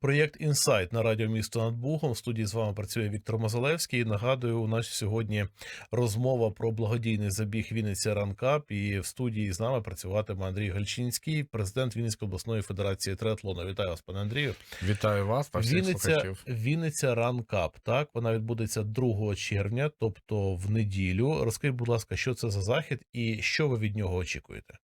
Проєкт Інсайт на радіо місто над Бухом. В студії з вами працює Віктор Мозалевський. Нагадую, у нас сьогодні розмова про благодійний забіг Вінниця Ранкап. І в студії з нами працюватиме Андрій Гальчинський, президент Вінницької обласної федерації триатлону. Вітаю вас, пане Андрію. Вітаю вас та всіх Вінниця, слухачів. Вінниця Ранкап. Так вона відбудеться 2 червня, тобто в неділю. Розкажіть, будь ласка, що це за захід і що ви від нього очікуєте?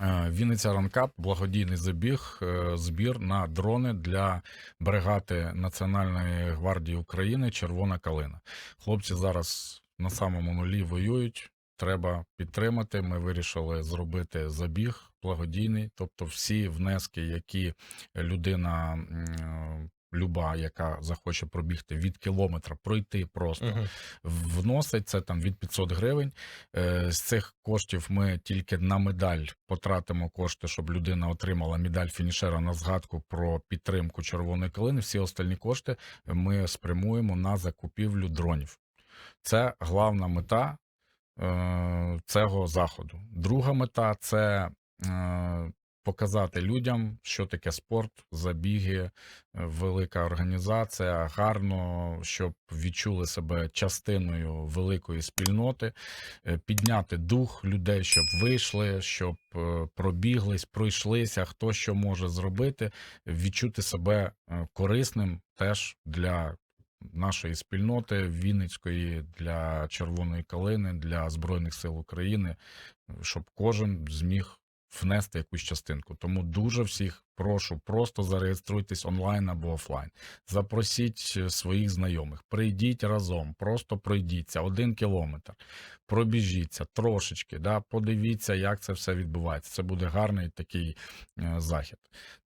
Е, Вінниця Ранкап, благодійний забіг, е, збір на дрони для бригади Національної гвардії України Червона калина. Хлопці зараз на самому нулі воюють. Треба підтримати. Ми вирішили зробити забіг благодійний, тобто всі внески, які людина люба, яка захоче пробігти від кілометра, пройти просто. Угу. вносить це там від 500 гривень. Е, З цих коштів ми тільки на медаль потратимо кошти, щоб людина отримала медаль фінішера на згадку про підтримку червоної калини. Всі остальні кошти ми спрямуємо на закупівлю дронів. Це главна мета е, цього заходу. Друга мета це е, показати людям, що таке спорт, забіги, е, велика організація, гарно, щоб відчули себе частиною великої спільноти, е, підняти дух людей, щоб вийшли, щоб е, пробіглись, пройшлися, хто що може зробити, відчути себе корисним теж для. Нашої спільноти Вінницької для Червоної калини, для Збройних сил України, щоб кожен зміг внести якусь частинку. Тому дуже всіх прошу, просто зареєструйтесь онлайн або офлайн. Запросіть е, своїх знайомих, прийдіть разом, просто пройдіться один кілометр, пробіжіться трошечки, да, подивіться, як це все відбувається. Це буде гарний такий е, захід.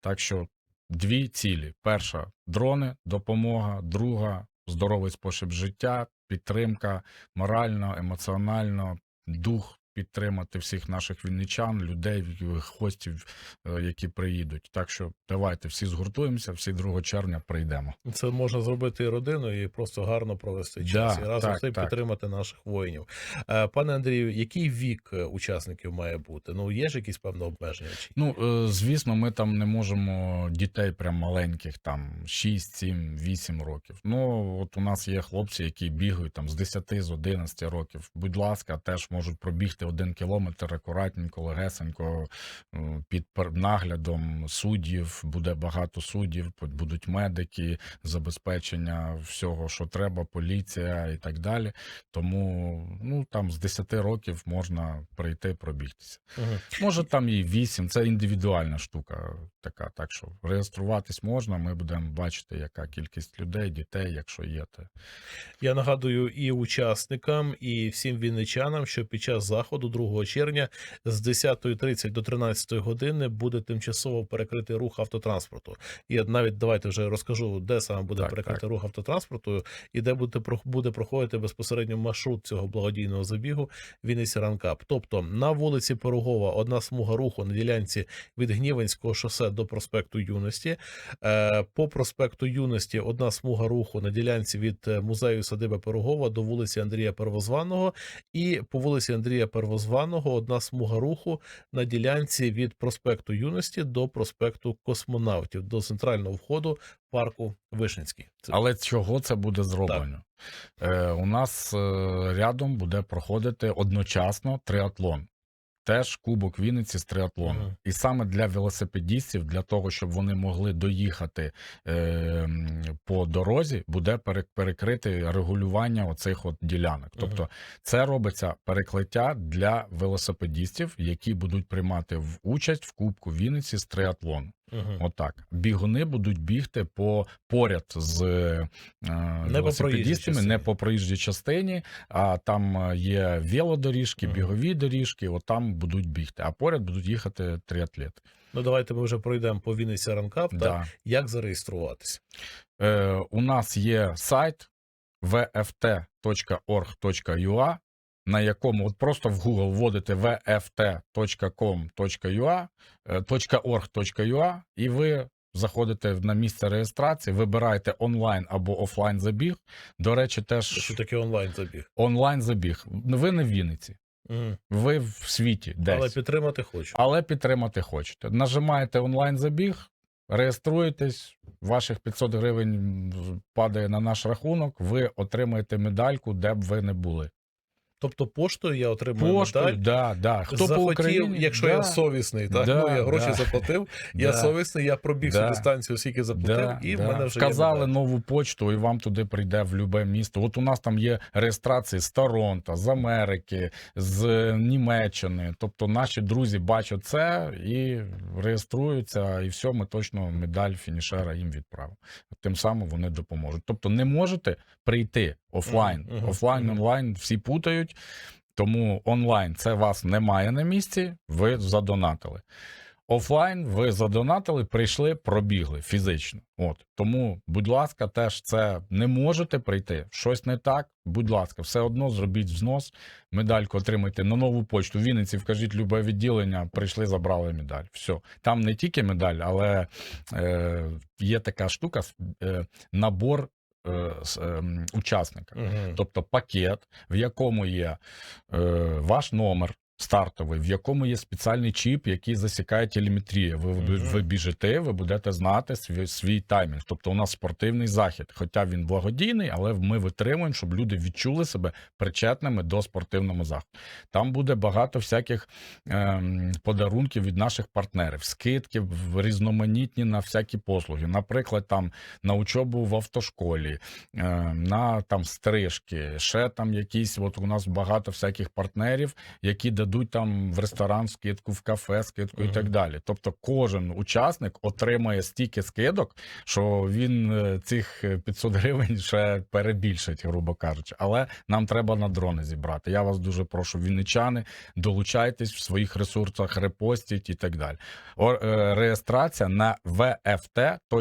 Так що дві цілі: перша дрони, допомога, друга здоровий спосіб життя, підтримка морально, емоціонально, дух підтримати всіх наших вінничан, людей, гостів, е, які приїдуть. Так що давайте всі згуртуємося, всі 2 червня прийдемо. Це можна зробити і родиною, і просто гарно провести час Да, і разом так, так. підтримати наших воїнів. Е, Пане Андрію, який вік е, учасників має бути? Ну є ж якісь певне обмеження? Ну, звісно, ми там не можемо дітей прям маленьких, там 6, 7, 8 років. Ну, от у нас є хлопці, які бігають там з 10, з 11 років. Будь ласка, теж можуть пробігти один кілометр акуратненько, легесенько, е, під наглядом суддів. Буде багато суддів, будуть медики, забезпечення всього, що треба, поліція і так далі. Тому ну там з 10 років можна прийти пробігтися. Мгм. Може, там і 8, це індивідуальна штука така. Так що реєструватись можна. Ми будемо бачити, яка кількість людей, дітей, якщо є, то Я нагадую і учасникам, і всім вінничанам, що під час заходу 2 червня з 10.30 до 13 години буде тимчасово перекритий рух автотранспорту. І навіть давайте вже розкажу, де саме буде Так, перекритий так. рух автотранспорту, і де буде буде проходити безпосередньо маршрут цього благодійного забігу Вінниця Ранкап. Тобто на вулиці Пирогова одна смуга руху на ділянці від Гніванського шосе до проспекту Юності. Е, По проспекту Юності одна смуга руху на ділянці від е, музею садиби Пирогова до вулиці Андрія Первозваного, і по вулиці Андрія Первозваного одна смуга руху на ділянці від проспекту Юності до проспекту Космонавтів до центрального входу парку Вишинський. Це але чого це буде зроблено? Е, у нас е, рядом буде проходити одночасно триатлон. Теж Кубок Вінниці з триатлону. Мгм. І саме для велосипедістів, для того, щоб вони могли доїхати е, по дорозі, буде пере- перекрити регулювання оцих от ділянок. Тобто це робиться перекриття для велосипедістів, які будуть приймати в участь в Кубку Вінниці з триатлону. Мгм. Отак. Бігуни будуть бігти по поряд з е, проїжджій велосипедістами, частині. не по проїжджій частині, а там е, є велодоріжки, Мгм. бігові доріжки, от там будуть бігти, а поряд будуть їхати тріатлети. Ну давайте ми вже пройдемо по Вінниці Ранкап. Так? Да. Як зареєструватися? Е, у нас є сайт vft.org.ua, на якому от просто в Google вводите vft.com.ua, е, .org.ua, і ви заходите на місце реєстрації, вибираєте онлайн або офлайн забіг. До речі, теж Що таке онлайн забіг? онлайн забіг. Ви не в Вінниці, ви в світі десь. Але підтримати хочу. але підтримати хочете. Нажимаєте онлайн забіг, реєструєтесь, ваших 500 гривень падає на наш рахунок, ви отримаєте медальку, де б ви не були. Тобто поштою я отримую Поштою, медаль. да, да. Хто по Україні, якщо да, я совісний, так Да, ну я гроші да. заплатив, я да. совісний, я пробіг Да. цю дистанцію, скільки заплатив, Да, і да. в мене вже Вказали є нову почту, і вам туди прийде в любе місто. От у нас там є реєстрації з Торонто, з Америки, з Німеччини. Тобто наші друзі бачать це і реєструються, і все, ми точно медаль фінішера їм відправимо. Тим самим вони допоможуть. Тобто не можете прийти офлайн. Мгм, мгм, Офлайн, онлайн всі путають. Тому онлайн це вас немає на місці, ви задонатили. Офлайн ви задонатили, прийшли, пробігли фізично. От тому, будь ласка, теж це не можете прийти. Щось не так. Будь ласка, все одно зробіть взнос, медальку отримайте на нову почту. В Вінниці вкажіть любе відділення, прийшли, забрали медаль. Все. Там не тільки медаль, але е, є така штука, е, набор учасника. Мгм. Тобто пакет, в якому є е, ваш номер стартовий, в якому є спеціальний чіп, який засікає телеметрію. Ви, Мгм. ви біжите, ви будете знати свій, свій таймінг. Тобто у нас спортивний захід. Хоча він благодійний, але ми витримуємо, щоб люди відчули себе причетними до спортивного заходу. Там буде багато всяких ем, подарунків від наших партнерів, скидки різноманітні на всякі послуги. Наприклад, там на учобу в автошколі, е, на там стрижки, ще там якісь. От у нас багато всяких партнерів, які дадуть там в ресторан скидку, в кафе скидку і так далі. Тобто, кожен учасник отримає стільки скидок, що він е, цих е, 500 гривень ще перебільшить, грубо кажучи. Але нам треба на дрони зібрати. Я вас дуже прошу, вінничани, долучайтесь в своїх ресурсах, репостіть і так далі. Е, реєстрація на vft.org.ua.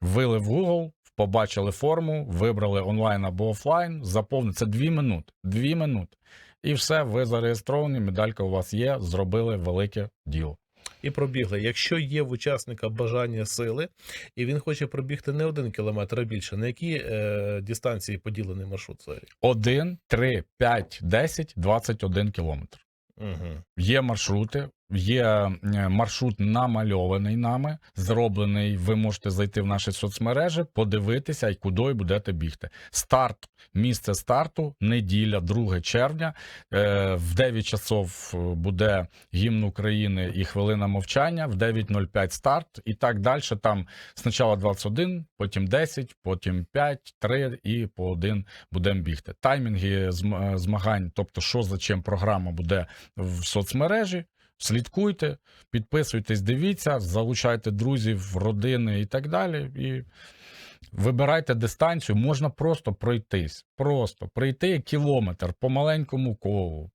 Ввели в Google, побачили форму, вибрали онлайн або офлайн, заповнили. Це дві минути. Дві минути. І все, ви зареєстровані, медалька у вас є, зробили велике діло. І пробігли. Якщо є в учасника бажання сили, і він хоче пробігти не один кілометр, а більше, на які е, дистанції поділений маршрут взагалі? 1, 3, 5, 10, 21 кілометр. Угу. Є маршрути, є е, маршрут намальований нами, зроблений. Ви можете зайти в наші соцмережі, подивитися, і куди будете бігти. Старт, місце старту, неділя, 2 червня. Е, В 9 часов е, буде гімн України і хвилина мовчання, в 9.05 старт, і так далі. Там спочатку 21, потім 10, потім 5, 3 і по 1 будемо бігти. Таймінги зм- змагань, тобто, що за чим програма буде в соцмережі. Слідкуйте, підписуйтесь, дивіться, залучайте друзів, родини і так далі. І вибирайте дистанцію, можна просто пройтись. Просто пройти кілометр по маленькому колу.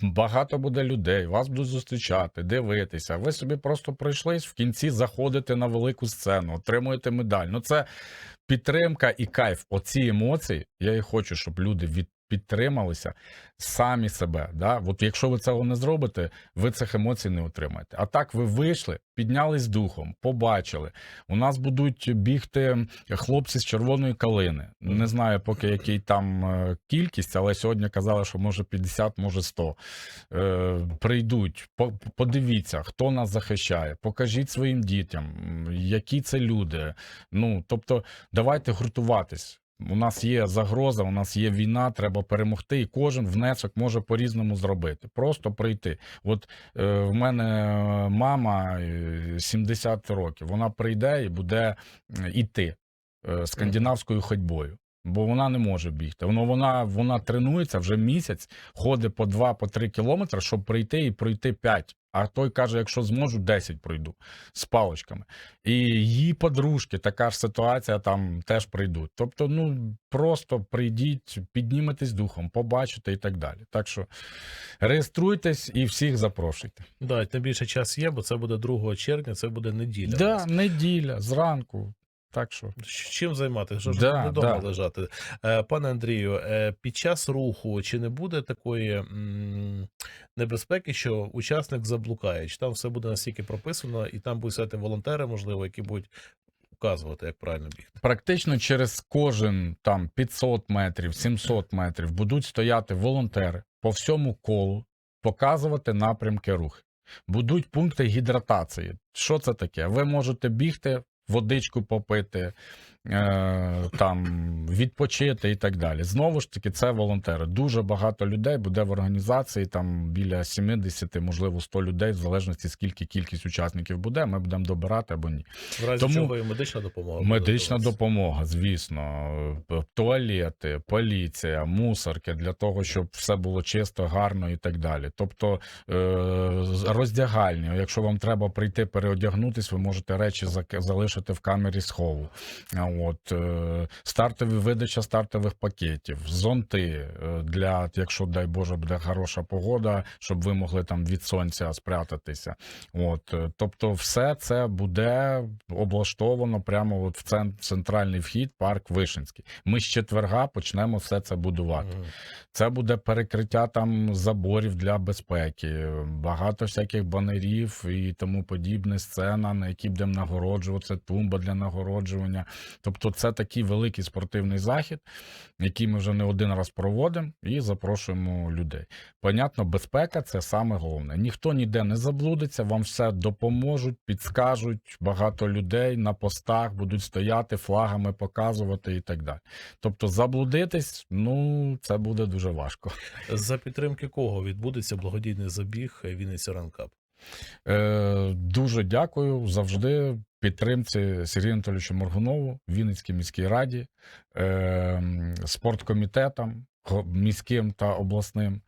Багато буде людей, вас будуть зустрічати, дивитися. Ви собі просто пройшлись, в кінці заходите на велику сцену, отримуєте медаль. Ну це підтримка і кайф. Оці емоції. Я і хочу, щоб люди від підтрималися самі себе. Да? От якщо ви цього не зробите, ви цих емоцій не отримаєте. А так ви вийшли, піднялись духом, побачили. У нас будуть бігти хлопці з червоної калини. Не знаю, поки який там е, кількість, але сьогодні казали, що може 50, може 100. Е, прийдуть, по- подивіться, хто нас захищає, покажіть своїм дітям, які це люди. Ну тобто, давайте гуртуватись. У нас є загроза, у нас є війна, треба перемогти, і кожен внесок може по-різному зробити. Просто прийти. От е, в мене е, мама е, 70 років, вона прийде і буде е, іти е, скандинавською ходьбою. Бо вона не може бігти. Воно вона, вона тренується вже місяць, ходить по 2 по кілометри, щоб прийти і пройти 5. А той каже, якщо зможу, 10 пройду з паличками. І її подружки, така ж ситуація, там теж прийдуть. Тобто, ну просто прийдіть, підніметесь духом, побачите і так далі. Так що реєструйтесь і всіх запрошуйте. Да, тим більше час є, бо це буде 2 червня, це буде неділя. Да, неділя, зранку. Так що Чим займатися? Що ж Да, вдома да. лежати? Е, Пане Андрію, е, під час руху чи не буде такої м, небезпеки, що учасник заблукає? Чи там все буде настільки прописано, і там будуть сидіти волонтери, можливо, які будуть вказувати, як правильно бігти? практично через кожен там 500 метрів, 700 метрів будуть стояти волонтери по всьому колу, показувати напрямки руху. будуть пункти гідратації. Що це таке? Ви можете бігти, водичку попити, там відпочити і так далі. Знову ж таки, це волонтери. Дуже багато людей буде в організації, там біля 70, можливо, 100 людей, в залежності скільки кількість учасників буде. Ми будемо добирати або ні. В разі Тому- чого і медична допомога. Медична до допомога, звісно, туалети, поліція, мусорки для того, щоб все було чисто, гарно і так далі. Тобто е, роздягальні. Якщо вам треба прийти переодягнутись, ви можете речі залишити в камері схову. От е, стартові видача стартових пакетів, зонти е, для, якщо дай Боже, буде хороша погода, щоб ви могли там від сонця спрятатися. От, е, тобто, все це буде облаштовано прямо от в цен- центральний вхід, парк Вишинський. Ми з четверга почнемо все це будувати. Це буде перекриття там заборів для безпеки, багато всяких банерів і тому подібне. Сцена, на якій будемо нагороджуватися, тумба для нагороджування. Тобто, це такий великий спортивний захід, який ми вже не один раз проводимо і запрошуємо людей. Понятно, безпека це саме головне. Ніхто ніде не заблудиться, вам все допоможуть, підскажуть. Багато людей на постах будуть стояти, флагами показувати і так далі. Тобто, заблудитись, ну це буде дуже важко. За підтримки кого відбудеться благодійний забіг Вінниця Ранкап? Е, дуже дякую завжди підтримці Сергію Анатолійовичу Моргунову, Вінницькій міській раді, е, спорткомітетам міським та обласним.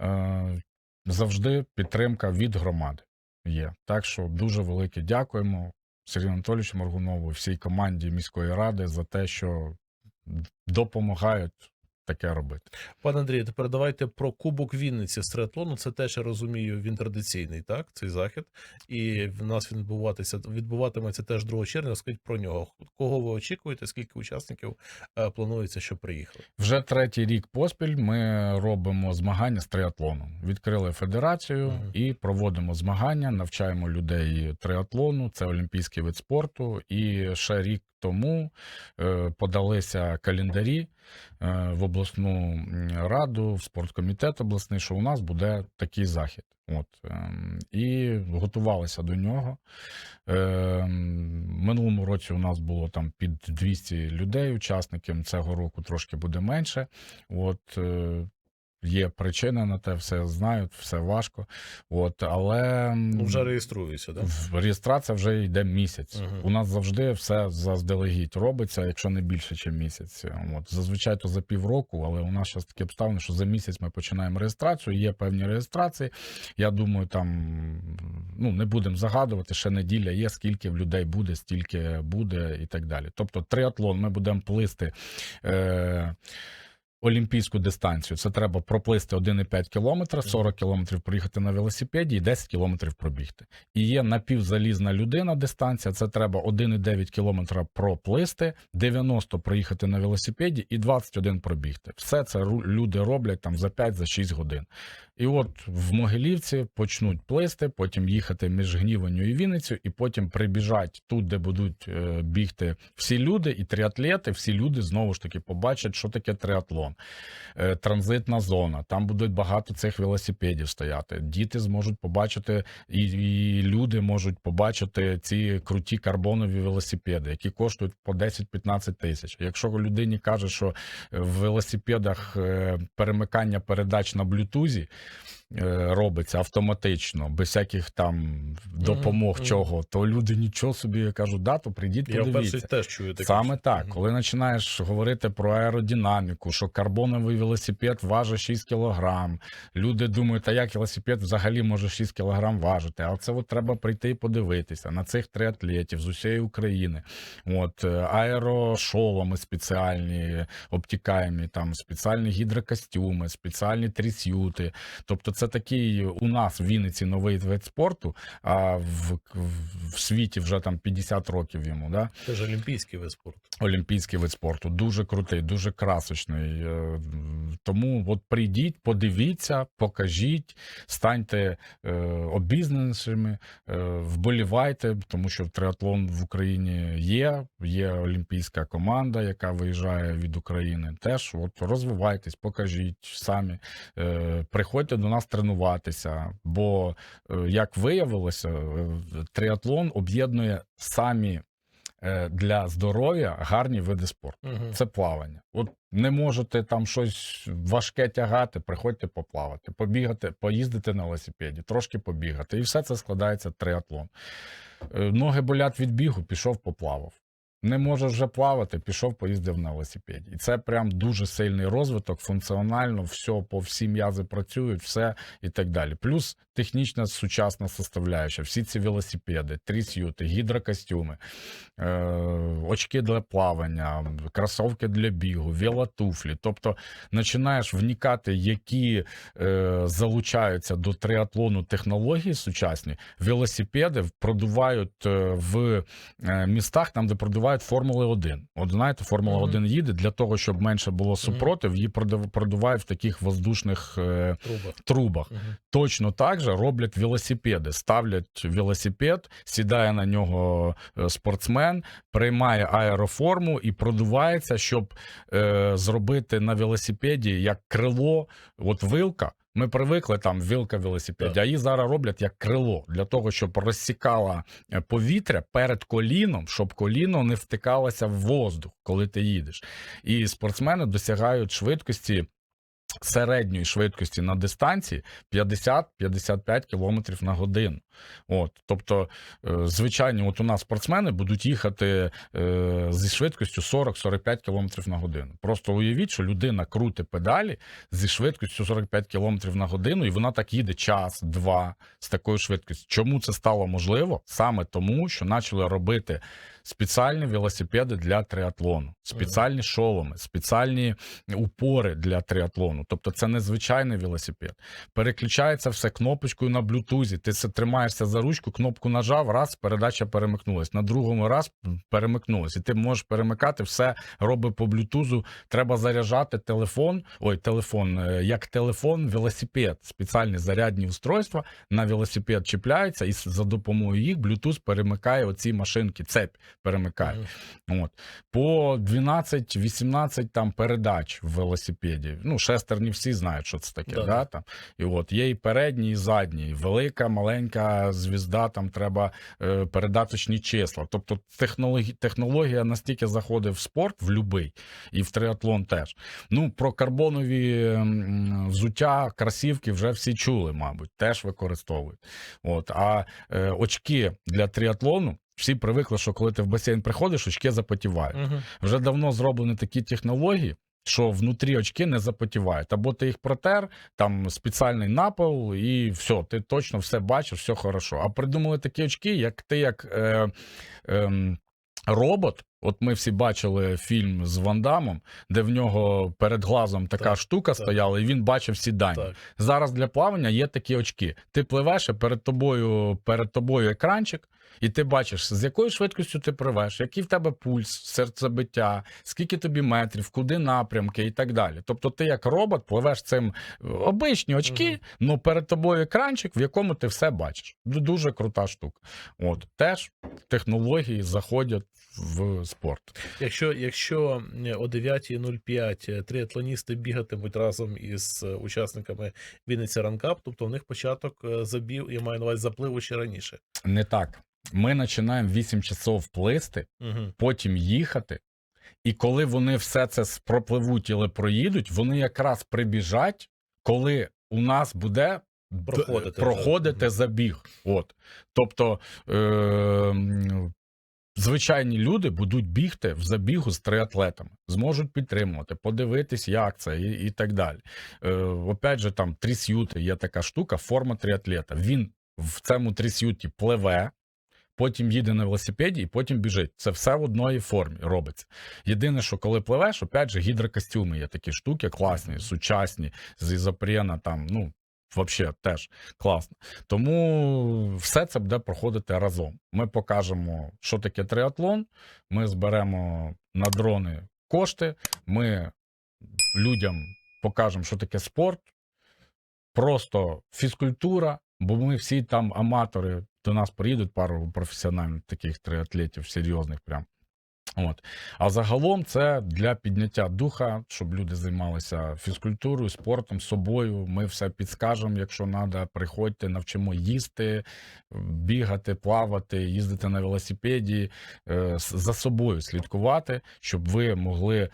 Е, завжди підтримка від громади є. Так що дуже велике дякуємо Сергію Анатолійовичу Моргунову, всій команді міської ради за те, що допомагають таке робити. Пане Андрію, тепер давайте про Кубок Вінниці з триатлону. Це теж я розумію, він традиційний, так? Цей захід. І в нас він відбуватися відбуватиметься теж 2 червня. Скажіть про нього. Кого ви очікуєте? Скільки учасників е, планується, що приїхали? Вже третій рік поспіль ми робимо змагання з триатлоном. Відкрили федерацію Мгм. і проводимо змагання, навчаємо людей триатлону. Це олімпійський вид спорту. І ще рік тому е, подалися календарі е, в обласну раду, в спорткомітет обласний, що у нас буде такий захід. От ем, і готувалися до нього. Ем, Минулому році у нас було там під 200 людей, учасників. Цього року трошки буде менше. От е, є причина на те, все знають, все важко. От, але Ну, вже реєструються, так? в- реєстрація вже йде місяць. Мгм. У нас завжди все заздалегідь робиться, якщо не більше, ніж місяць. От зазвичай то за півроку, але у нас зараз такі обставини, що за місяць ми починаємо реєстрацію. Є певні реєстрації. Я думаю, там ну не будемо загадувати. Ще неділя є, скільки в людей буде, стільки буде, і так далі. Тобто, триатлон ми будемо плисти. Е- Олімпійську дистанцію це треба проплисти 1,5 кілометра, 40 кілометрів проїхати на велосипеді і 10 кілометрів пробігти. І є напівзалізна людина дистанція. Це треба 1,9 кілометра проплисти, 90 проїхати на велосипеді і 21 пробігти. Все це люди роблять там за 5-6 годин. І от в Могилівці почнуть плисти, потім їхати між Гніванню і Вінницю, і потім прибіжать тут, де будуть е, бігти всі люди, і триатлети, всі люди знову ж таки побачать, що таке триатлон. Е, транзитна зона. Там будуть багато цих велосипедів стояти. Діти зможуть побачити, і, і люди можуть побачити ці круті карбонові велосипеди, які коштують по 10-15 тисяч. Якщо людині каже, що в велосипедах е, перемикання передач на блютузі. Е, Робиться автоматично, без всяких там допомог, мгм. чого, то люди нічого собі я кажу, да, то прийдіть, Я подивіться. вперше теж чую таке. Саме так, Мгм. коли починаєш говорити про аеродинаміку, що карбоновий велосипед важить 6 кілограм. Люди думають, а як велосипед взагалі може 6 кілограм важити. А це от треба прийти і подивитися на цих триатлетів з усієї України. От е, аерошоломи спеціальні, обтікаємі, там спеціальні гідрокостюми, спеціальні трісюти. Тобто, це такий у нас в Вінниці новий вид спорту, а в, в світі вже там 50 років йому. Да? Це ж олімпійський вид спорту. Олімпійський вид спорту дуже крутий, дуже красочний. Е, Тому от прийдіть, подивіться, покажіть, станьте е, обізнанішими, е, вболівайте, тому що триатлон в Україні є. Є олімпійська команда, яка виїжджає від України. Теж от розвивайтесь, покажіть самі. Е, Приходьте до нас тренуватися. Бо, е, як виявилося, е, триатлон об'єднує самі е, для здоров'я гарні види спорту. Мгм. Це плавання. От не можете там щось важке тягати, приходьте поплавати, побігати, поїздити на велосипеді, трошки побігати. І все це складається триатлон. Ноги болять від бігу, пішов, поплавав. Не можеш вже плавати, пішов, поїздив на велосипеді. І це прям дуже сильний розвиток, функціонально, все по всі м'язи працюють, все і так далі. Плюс технічна сучасна составляюча, всі ці велосипеди, трісюти, гідрокостюми, е, очки для плавання, кросовки для бігу, велотуфлі. Тобто починаєш вникати, які е, залучаються до триатлону технології сучасні. Велосипеди продувають е, в містах, там, де продувають Формули 1. От знаєте, Формула Мгм. 1 їде для того, щоб менше було супротив, її продувають в таких воздушних Труба. трубах. Точно так же роблять велосипеди. Ставлять велосипед, сідає на нього е, спортсмен, приймає аероформу і продувається, щоб е, зробити на велосипеді як крило, от вилка. Ми привикли там вилка велосипеді, а її зараз роблять як крило для того, щоб розсікала е, повітря перед коліном, щоб коліно не втикалося в воздух, коли ти їдеш. І спортсмени досягають швидкості середньої швидкості на дистанції 50-55 км на годину. От, тобто, е, звичайно, от у нас спортсмени будуть їхати е, зі швидкістю 40-45 км на годину. Просто уявіть, що людина крути педалі зі швидкістю 45 км на годину, і вона так їде час, два з такою швидкістю. Чому це стало можливо? Саме тому, що почали робити спеціальні велосипеди для триатлону, спеціальні шоломи, спеціальні упори для триатлону. Тобто це не звичайний велосипед. Переключається все кнопочкою на блютузі. Ти це тримаєшся за ручку, кнопку нажав, раз, передача перемикнулась. На другому раз перемикнулась. І ти можеш перемикати все робить по блютузу. Треба заряджати телефон. Ой, телефон, е, як телефон, велосипед. Спеціальні зарядні устройства на велосипед чіпляються, і за допомогою їх Bluetooth перемикає оці машинки, цепь перемикає. От. По 12-18 там передач в велосипеді. Ну, шестерні всі знають, що це таке. Да, Да, да. Там. І от є і передні, і задні. Велика, маленька звізда, там треба е, передаточні числа. Тобто технологі... технологія настільки заходить в спорт, в любий, і в триатлон теж. Ну, про карбонові взуття, красівки вже всі чули, мабуть, теж використовують. От. А е, очки для триатлону. Всі привикли, що коли ти в басейн приходиш, очки запотівають. Мгм. Вже давно зроблені такі технології, що внутрі очки не запотівають. Або ти їх протер, там спеціальний напил, і все, ти точно все бачиш, все хорошо. А придумали такі очки, як ти як е, е, робот. От ми всі бачили фільм з Ван Дамом, де в нього перед глазом така Так, штука так. стояла, і він бачив всі дані. Так. Зараз для плавання є такі очки. Ти пливеш, і перед тобою, перед тобою екранчик, і ти бачиш, з якою швидкістю ти пливеш, який в тебе пульс, серцебиття, скільки тобі метрів, куди напрямки і так далі. Тобто ти як робот пливеш цим е, обичні очки, але перед тобою екранчик, в якому ти все бачиш. Дуже крута штука. От теж технології заходять в спорт. Якщо, якщо е, о 9.05 триатлоністи бігатимуть разом із е, учасниками Вінниця Ранкап, тобто в них початок е, забіг, я маю на увазі запливу ще раніше. Не так. Ми починаємо 8 часов плисти, Угу. потім їхати. І коли вони все це пропливуть і проїдуть, вони якраз прибіжать, коли у нас буде Проходити проходити забіг. От. Тобто е- звичайні люди будуть бігти в забігу з триатлетами, зможуть підтримувати, подивитись, як це, і, і так далі. Е- опять же, там тріс'юти є така штука, форма триатлета. Він в цьому тріс'юті пливе потім їде на велосипеді і потім біжить. Це все в одній формі робиться. Єдине, що коли пливеш, опять же, гідрокостюми є такі штуки, класні, сучасні, з ізопрена, там, ну. Взагалі теж класно. Тому все це буде проходити разом. Ми покажемо, що таке триатлон. Ми зберемо на дрони кошти. Ми людям покажемо, що таке спорт. Просто фізкультура, бо ми всі там аматори. До нас приїдуть пару професіональних таких триатлетів, серйозних прям. От. А загалом це для підняття духа, щоб люди займалися фізкультурою, спортом, собою. Ми все підскажемо, якщо треба. Приходьте, навчимо їсти, бігати, плавати, їздити на велосипеді, е, за собою слідкувати, щоб ви могли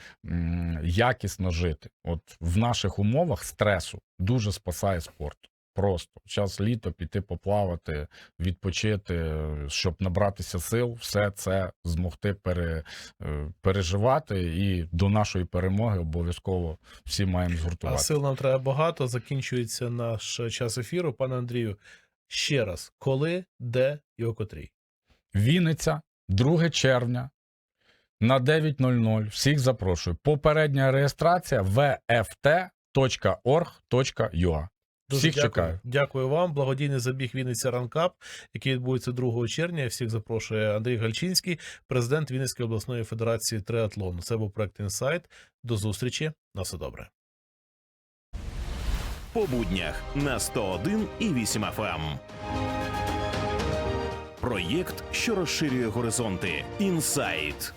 якісно жити. От в наших умовах стресу дуже спасає спорт. Просто час літо піти поплавати, відпочити, щоб набратися сил, все це змогти пере, е, переживати, і до нашої перемоги обов'язково всі маємо А сил нам треба багато. Закінчується наш час ефіру. Пане Андрію, ще раз, коли, де і о котрій? Вінниця, 2 червня на 9.00. Всіх запрошую. Попередня реєстрація vft.org.ua. Дуже Всіх дякую. чекаю. Дякую вам. Благодійний забіг Вінниця Ранкап, який відбудеться 2 червня. Всіх запрошує Андрій Гальчинський, президент Вінницької обласної федерації триатлону. Це був проект інсайт. До зустрічі. На все добре. по буднях на 101 і 8 FM. Проєкт, що розширює горизонти. Інсайт.